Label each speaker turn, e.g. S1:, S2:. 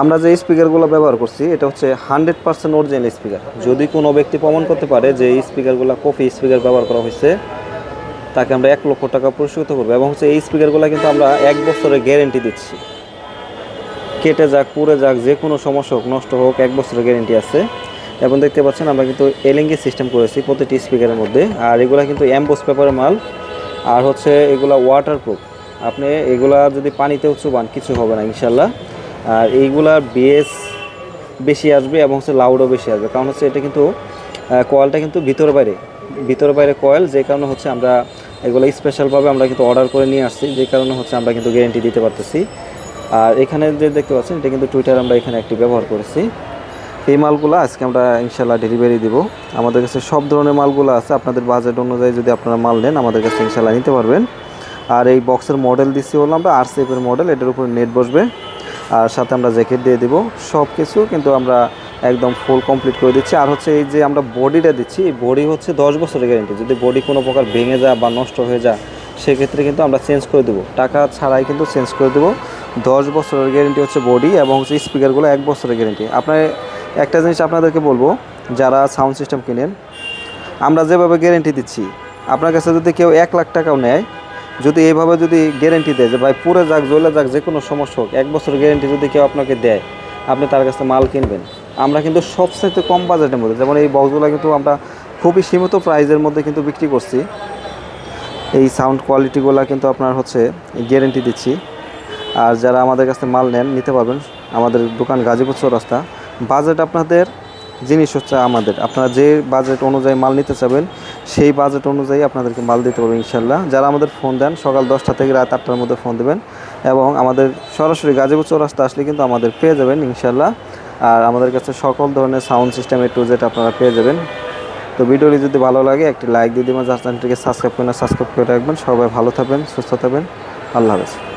S1: আমরা যে স্পিকারগুলো ব্যবহার করছি, এটা হচ্ছে হান্ড্রেড পার্সেন্ট অরিজিনাল স্পিকার যদি কোনো ব্যক্তি প্রমাণ করতে পারে যে এই স্পিকারগুলো কপি স্পিকার ব্যবহার করা হয়েছে, তাকে আমরা এক লক্ষ টাকা পুরস্কৃত করব এবং হচ্ছে এই স্পিকারগুলো কিন্তু আমরা এক বছরের গ্যারেন্টি দিচ্ছি। কেটে যাক, পুড়ে যাক, যে কোনো সমস্যা হোক, নষ্ট হোক, এক বছরের গ্যারেন্টি আছে। এবং দেখতে পাচ্ছেন আমরা কিন্তু এলিঙ্গি সিস্টেম করেছি প্রতিটি স্পিকারের মধ্যে। আর এগুলা কিন্তু অ্যাম্বোস পেপারের মাল। আর হচ্ছে এগুলা ওয়াটারপ্রুফ আপনি এগুলা যদি পানিতেও চুবান, কিছু হবে না ইনশাল্লাহ আর এইগুলার বেস বেশি আসবে এবং হচ্ছে লাউডও বেশি আসবে। কারণ হচ্ছে এটা কিন্তু কয়েলটা কিন্তু ভিতর বাইরে ভিতর বাইরে কয়েল, যে কারণে হচ্ছে আমরা এগুলো স্পেশালভাবে আমরা কিন্তু অর্ডার করে নিয়ে আসছি, যে কারণে হচ্ছে আমরা কিন্তু গ্যারেন্টি দিতে পারতেছি। আর এখানে যে দেখতে পাচ্ছেন, এটা কিন্তু টুইটার আমরা এখানে একটি ব্যবহার করেছি। এই মালগুলো আজকে আমরা ইনশাল্লাহ ডেলিভারি দিব। আমাদের কাছে সব ধরনের মালগুলো আছে, আপনাদের বাজেট অনুযায়ী যদি আপনারা মাল নেন, আমাদের কাছে ইনশাল্লাহ নিতে পারবেন। আর এই বক্সের মডেল দিচ্ছি হলো আমরা আর সেফের মডেল এটার উপর নেট বসবে। আর সাথে আমরা জ্যাকেট দিয়ে দিব। সব কিছু কিন্তু আমরা একদম ফুল কমপ্লিট করে দিচ্ছি। আর হচ্ছে এই যে আমরা বডিটা দিচ্ছি, এই বডি হচ্ছে দশ বছরের গ্যারেন্টি যদি বডি কোনো প্রকার ভেঙে যায় বা নষ্ট হয়ে যায়, সেক্ষেত্রে কিন্তু আমরা চেঞ্জ করে দেবো। টাকা ছাড়াই কিন্তু চেঞ্জ করে দেবো। দশ বছরের গ্যারেন্টি হচ্ছে বডি এবং হচ্ছে স্পিকারগুলো এক বছরের গ্যারেন্টি আপনার, একটা জিনিস আপনাদেরকে বলব, যারা সাউন্ড সিস্টেম কিনেন, আমরা যেভাবে গ্যারেন্টি দিচ্ছি, আপনার কাছে যদি কেউ এক লাখ টাকাও নেয় যদি এইভাবে যদি গ্যারেন্টি দেয় যে ভাই পুরে যাক, জ্বলে যাক, যে কোনো সমস্যা হোক, এক বছর গ্যারেন্টি যদি কেউ আপনাকে দেয়, আপনি তার কাছে মাল কিনবেন। আমরা কিন্তু সবচাইতে কম বাজেটের মধ্যে, যেমন এই বক্সগুলো কিন্তু আমরা খুবই সীমিত প্রাইজের মধ্যে কিন্তু বিক্রি করছি। এই সাউন্ড কোয়ালিটিগুলো কিন্তু আপনার হচ্ছে গ্যারেন্টি দিচ্ছি। আর যারা আমাদের কাছে মাল নেন, নিতে পারবেন, আমাদের দোকান গাজীপুর চৌরাস্তা। বাজেট আপনাদের জিনিস হচ্ছে আমাদের। আপনারা যে বাজেট অনুযায়ী মাল নিতে চাবেন, সেই বাজেট অনুযায়ী আপনাদেরকে মাল দিতে পারব ইনশাল্লাহ। যারা আমাদের ফোন দেন, সকাল দশটা থেকে রাত আটটার মধ্যে ফোন দেবেন এবং আমাদের সরাসরি গাজীপুর চৌরাস্তা আসলে কিন্তু আমাদের পেয়ে যাবেন ইনশাল্লাহ। আর আমাদের কাছে সকল ধরনের sound system A to Z আপনারা পেয়ে যাবেন। তো ভিডিওটি যদি ভালো লাগে, একটি লাইক দিয়ে দেবেন। চ্যানেলটিকে সাবস্ক্রাইব করে সাবস্ক্রাইব করে রাখবেন। সবাই ভালো থাকবেন, সুস্থ থাকবেন। আল্লাহ হাফেজ।